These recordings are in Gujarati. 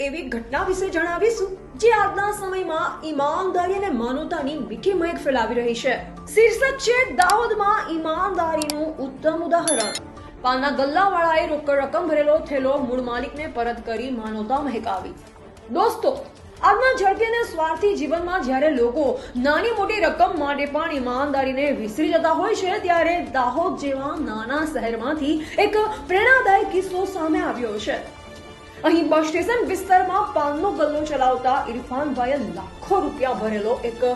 એવી ઘટના વિશે જણાવીશું, જે આજના સમયમાં ઈમાનદારી અને માનવતાની મીઠી મહેક ફેલાવી રહી છે. શીર્ષક છે, દાહોદમાં ઈમાનદારીનું ઉત્તમ ઉદાહરણ. પાનના ગલ્લાવાળાએ રોકડ રકમ ભરેલો થેલો મૂળ માલિકને પરત કરી માનવતા મહેકાવી. દોસ્તો આજના ઝડપી અને સ્વાર્થી જીવનમાં જ્યારે લોકો નાની મોટી રકમ માટે પણ ઈમાનદારીને વિસરી જતા હોય છે, ત્યારે દાહોદ જેવા નાના શહેરમાંથી એક પ્રેરણાદાયક કિસ્સો સામે આવ્યો છે. અહીં બસ સ્ટેશન વિસ્તારમાં પાનનો ગલ્લો ચલાવતા ઇરફાનભાઈએ લાખો રૂપિયા ભરેલો એક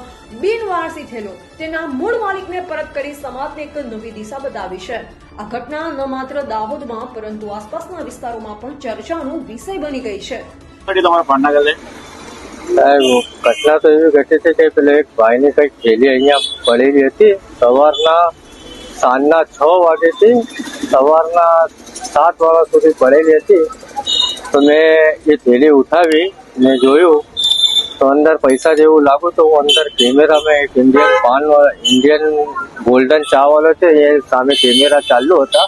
બિનવારસી થેલો તેના મૂળ માલિકને પરત કરી સમાજને એક નવી દિશા બતાવી છે. આ ઘટના ન માત્ર દાહોદમાં, પરંતુ આસપાસના વિસ્તારોમાં પણ ચર્ચાનો વિષય બની ગઈ છે. સાહેબ, ઘટના તો એવી ઘટી છે કે પેલો એક ભાઈની કંઈક થેલી અહીંયા પડેલી હતી. સવારના સાંજના છ વાગેથી સવારના સાત વાગ્યા સુધી પડેલી હતી. તો મેં એ થેલી ઉઠાવી ને જોયું, તો અંદર પૈસા જેવું લાગુ તો હું અંદર કેમેરામાં એક ઇન્ડિયન પાન ઇન્ડિયન ગોલ્ડન ચા વાળો છે, એ સામે કેમેરા ચાલુ હતા.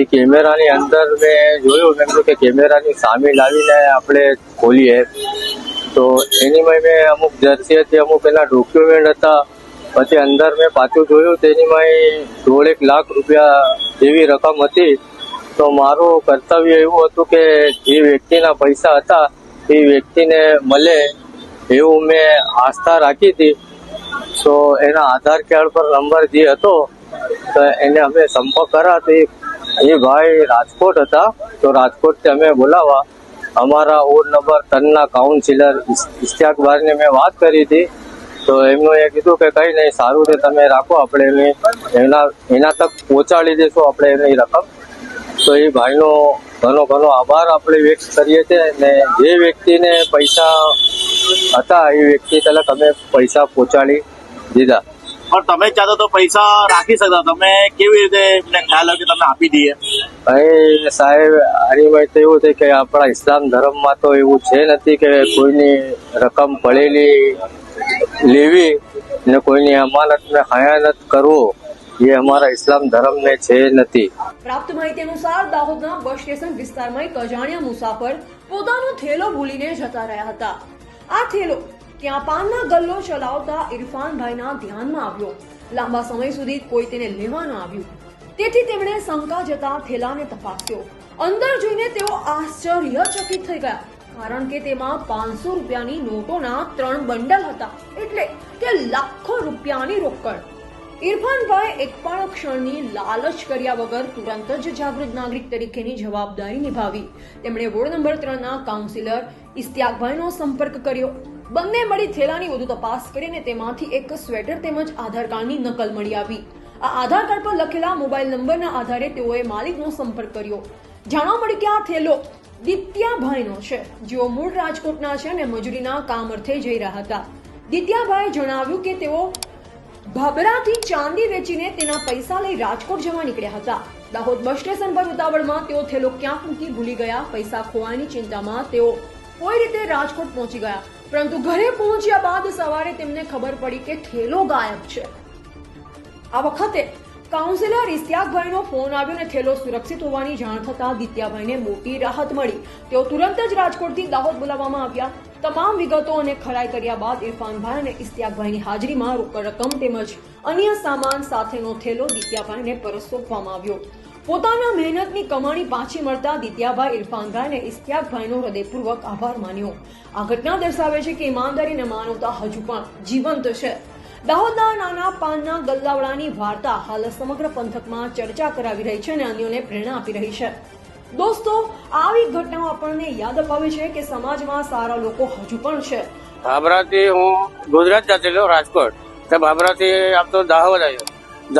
એ કેમેરાની અંદર મેં જોયું, મેં કીધું કે કેમેરાની સામે લાવીને આપણે ખોલીએ. તો એની મેં અમુક જર્સી હતી અમુક એના ડોક્યુમેન્ટ હતા. પછી અંદર મેં પાછું જોયું, તેની મેં દોઢેક લાખ રૂપિયા જેવી રકમ હતી. તો મારું કર્તવ્ય એવું હતું કે જે વ્યક્તિના પૈસા હતા, એ વ્યક્તિને મળે એવું મેં આસ્થા રાખી હતી. તો એના આધાર કાર્ડ પર નંબર જે હતો, તો એને અમે સંપર્ક કર્યા. તો એ- એ ભાઈ રાજકોટ હતા. તો રાજકોટથી અમે બોલાવા. અમારા ઓડ નંબર ત્રણના કાઉન્સિલર ઇશ્તિયાકભાઈને મેં વાત કરી હતી. તો એમનું એ કીધું કે કંઈ નહીં, સારું છે, તમે રાખો, આપણે એની, એના એના તક પહોંચાડી દઈશું આપણે એની રકમ. તો એ ભાઈનો ઘણો ઘણો આભાર આપણે વ્યક્ત કરીએ છીએ ને જે વ્યક્તિને પૈસા હતા, એ વ્યક્તિ તરફ અમે પૈસા પહોંચાડી દીધા. પણ તમે ચાહતો તો પૈસા રાખી શકતા, તમે કેવી રીતે એમને ખ્યાલ આવ્યો તમે આપી દઈએ? ભાઈ સાહેબ હરિભાઈ તો એવું છે કે આપણા ઇસ્લામ ધર્મમાં તો એવું છે નથી કે કોઈની રકમ પડેલી લેવી ને કોઈની અમાનતને હયાનત કરવો, એ અમારા ઇસ્લામ ધર્મને છે નથી. પ્રાપ્ત માહિતી અનુસાર, દાહોદના બસ સ્ટેશન વિસ્તારમાં એક અજાણ્યા મુસાફર પોતાનો થેલો ભૂલીને જતા રહ્યા હતા. આ થેલો ત્યાં પાનના ગલ્લો ચલાવતા ઇરફાનભાઈના ધ્યાનમાં આવ્યો. લાંબા સમય સુધી કોઈ તેને લેવા ન આવ્યું. તેથી તેમણે શંકા જતા થેલાને તપાસ્યો. અંદર જોઈને તેઓ આશ્ચર્યચકિત થઈ ગયા, કારણ કે તેમાં પાંચસો રૂપિયાની નોટોના ત્રણ બંડલ હતા, એટલે કે લાખો રૂપિયાની રોકડ. ઇરફાનભાઈ એક પણ ક્ષણની લાલચ કર્યા વગર તુરંત જ જાગૃત નાગરિક તરીકેની જવાબદારી નિભાવી. તેમણે વોર્ડ નંબર ત્રણના કાઉન્સિલર ઇસ્તિયાકભાઈનો સંપર્ક કર્યો. બંને મળી થેલાની વધુ તપાસ કરીને તેમાંથી એક સ્વેટર તેમજ આધાર કાર્ડની નકલ મળી આવી. આ આધાર કાર્ડ પર લખેલા મોબાઈલ નંબરના આધારે તેઓએ માલિકનો સંપર્ક કર્યો. જાણવા મળ્યું કે આ થેલો દિત્યાભાઈનો છે. જેઓ મૂળ રાજકોટના છે અને મજૂરીના કામ અર્થે જઈ રહ્યા હતા. દિત્યાભાઈએ જણાવ્યું કે તેઓ ભાભરાથી ચાંદી વેચીને તેના પૈસા લઈ રાજકોટ જવા નીકળ્યા હતા. દાહોદ બસ સ્ટેશન પર ઉતાવળમાં તેઓ થેલો ક્યાંક મૂકી ભૂલી ગયા. પૈસા ખોવાની ચિંતામાં તેઓ કોઈ રીતે રાજકોટ પહોંચી ગયા. પરંતુ ઘરે પહોંચ્યા બાદ સવારે તેમને ખબર પડી કે થેલો ગાયબ છે. આ વખતે કાઉન્સિલર ઇસ્તિયાકભાઈનો ફોન આવ્યો અને થેલો સુરક્ષિત હોવાની જાણ થતાં દિત્યાભાઈને મોટી રાહત મળી. તેઓ તુરંત જ રાજકોટથી દાહોદ બોલાવવામાં આવ્યા. તમામ વિગતો અને ખરાઈ કર્યા બાદ ઇરફાનભાઈ અને ઇસ્તિયાકભાઈની હાજરીમાં રોકડ રકમ તેમજ અન્ય સામાન સાથેનો થેલો દિત્યાભાઈને પરત સોંપવામાં આવ્યો. પોતાના મહેનતની કમાણી પાછી મળતા દિત્યાભાઈ ઇરફાનભાઈ અને ઇસ્તિયાકભાઈનો હૃદયપૂર્વક આભાર માન્યો. આ ઘટના દર્શાવે છે કે ઈમાનદારી અને માનવતા હજુ પણ જીવંત છે. દાહોદના નાના પાનના ગલ્લાવડાની વાર્તા હાલ સમગ્ર પંથકમાં ચર્ચા કરાવી રહી છે અને અન્યોને પ્રેરણા આપી રહી છે. દોસ્તો, આવી ઘટનાઓ આપણને યાદ અપાવે છે કે સમાજમાં સારા લોકો હજુ પણ છે. બાબરાથી હું ગુજરાત જતેલો રાજકોટ. તો બાબરાથી આમ તો દાહોદ આવ્યો.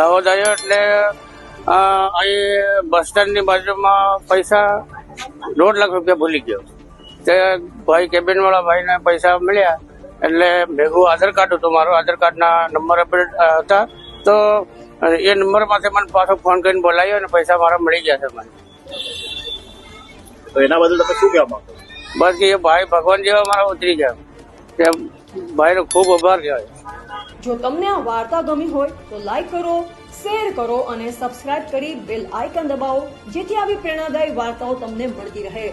દાહોદ આવ્યો એટલે અહીં બસ સ્ટેન્ડની બાજુમાં પૈસા દોઢ લાખ રૂપિયા ભૂલી ગયો. તે ભાઈ કેબિનવાળા ભાઈને પૈસા મળ્યા. એટલે ભેગું આધાર કાર્ડ હતું મારું આધાર કાર્ડના નંબર અપડેટ હતા. તો એ નંબર માટે મને પાછો ફોન કરીને બોલાવ્યો અને પૈસા મારા મળી ગયા છે મને. તો એના બદલ તમે શું કહેવા માંગો બસ કે એ ભાઈ ભગવાન જેવા મારા ઉતરી ગયા. તે ભાઈનો ખૂબ આભાર કહેવાય જો તમને આ વાર્તા ગમી હોય તો લાઈક કરો શેર કરો અને સબસ્ક્રાઇબ કરી બેલ આઇકન દબાવો જેથી આવી પ્રેરણાદાયી વાર્તાઓ તમને મળતી રહે.